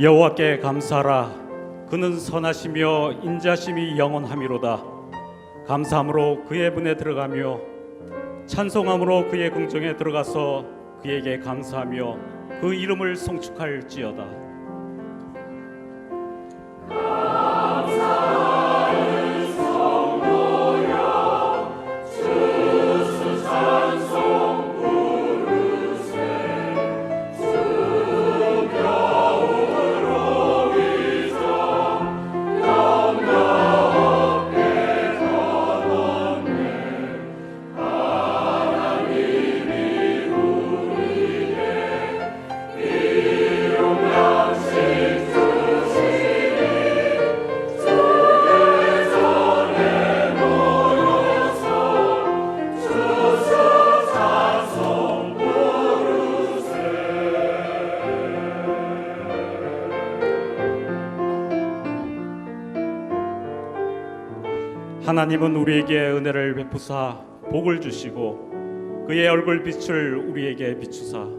여호와께 감사하라. 그는 선하시며 인자심이 영원함이로다. 감사함으로 그의 문에 들어가며 찬송함으로 그의 궁정에 들어가서 그에게 감사하며 그 이름을 송축할지어다 하나님은 우리에게 은혜를 베푸사 복을 주시고 그의 얼굴 빛을 우리에게 비추사